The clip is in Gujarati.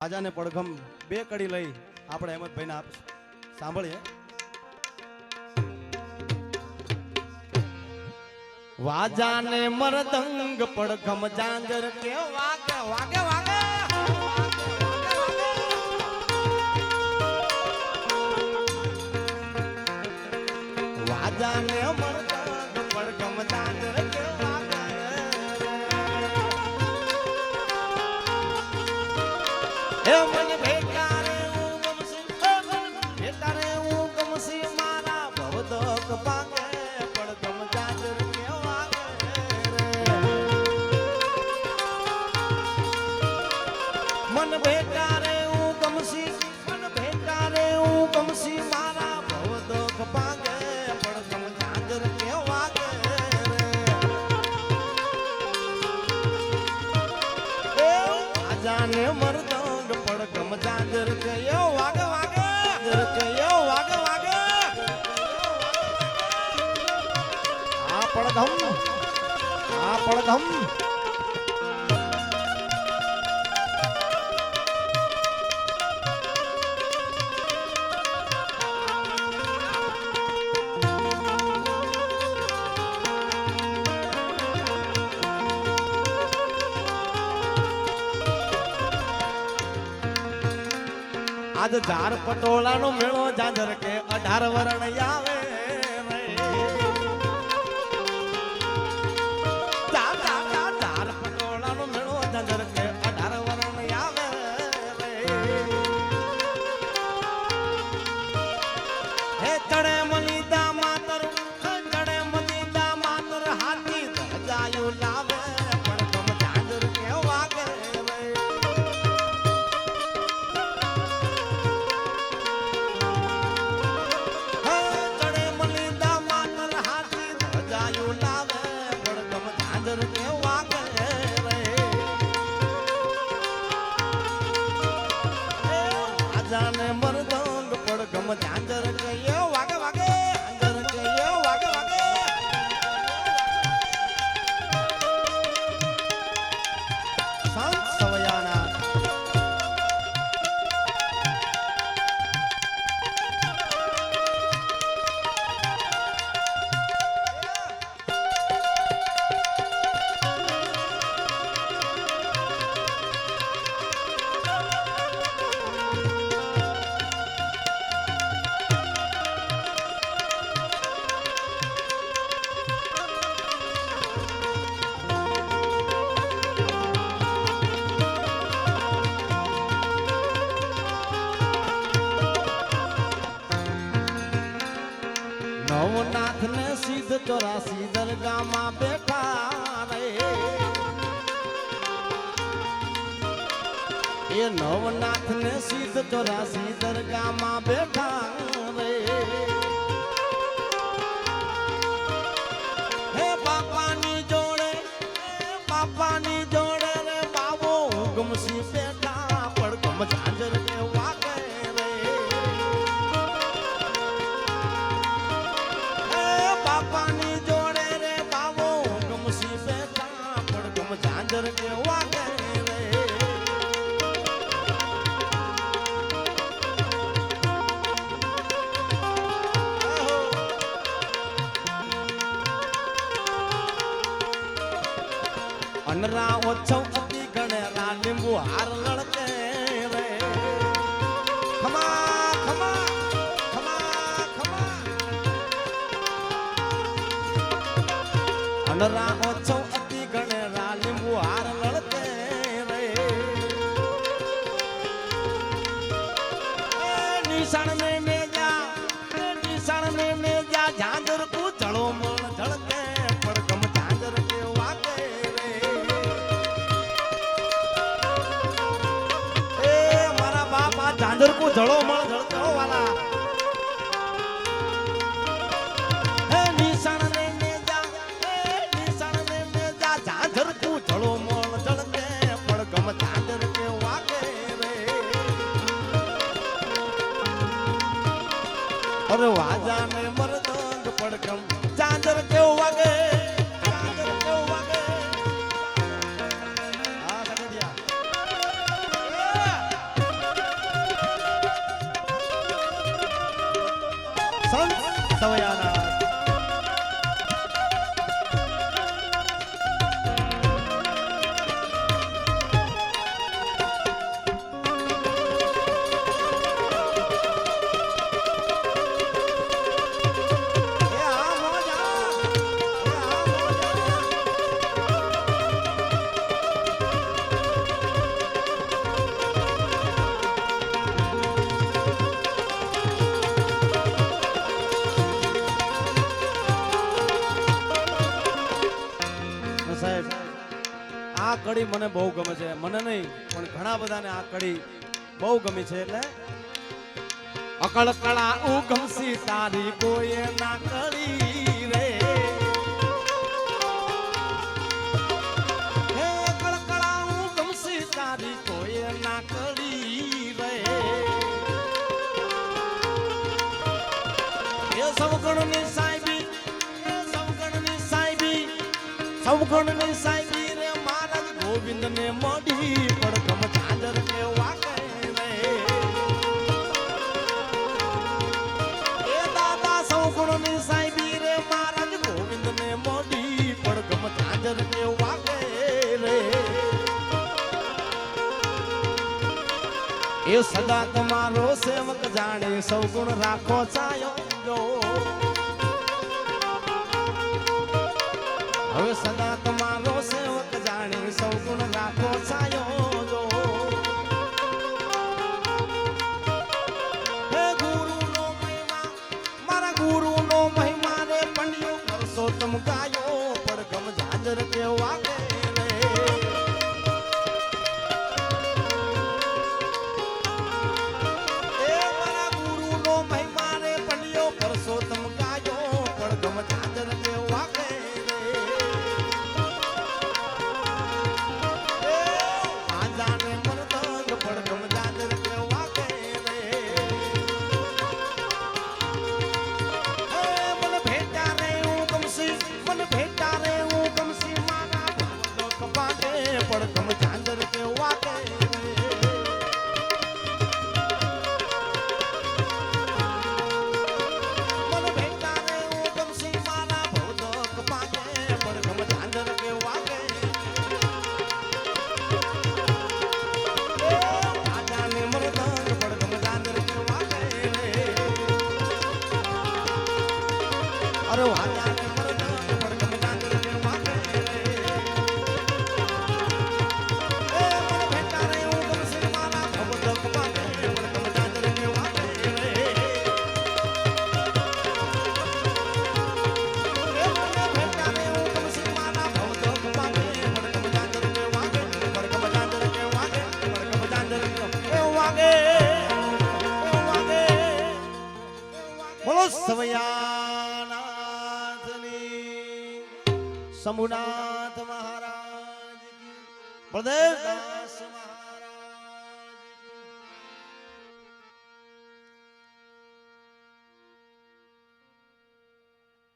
રાજાને પડઘમ બે કડી લઈ આપણે અહેમદભાઈને આપ સાંભળીએ. વાજાને મરદંગ પડઘમ જાંજર કેવા વાગે વાગે Help પડધમ આ પડધમ આજ ઝાર પટોળાનો મેળો જાજર કે અઢાર વરણ આવે દરગામાં બેઠા રે. એ નવનાથ ને સીધ ચોરાસી દરગામાં બેઠા ઓછો અતિ ગણે રા લીંબુ હાર લડકે રે. ખમા ઓછો வணக்கம் સાહેબ, આ કડી મને બહુ ગમે છે. મને નહીં, પણ ઘણા બધાને આ કડી બહુ ગમી છે એટલે અકળકળા ઉગમસી તારી કોઈ ના કળી સવગણની સાહેબી રે મહારાજ ગોવિંદને મળી પડકમ ચાદર કે વાકે રે એ દાદા સવગણની સાહેબી રે મહારાજ ગોવિંદને મળી પડકમ ચાદર કે વાકે રે એ સદા તમારો સેવક જાણે સૌગુણ રાખો ચાયો સદા તમારો સેવક અરે આજાને શંભુનાથ મહારાજ કી, બળદેવદાસ મહારાજ.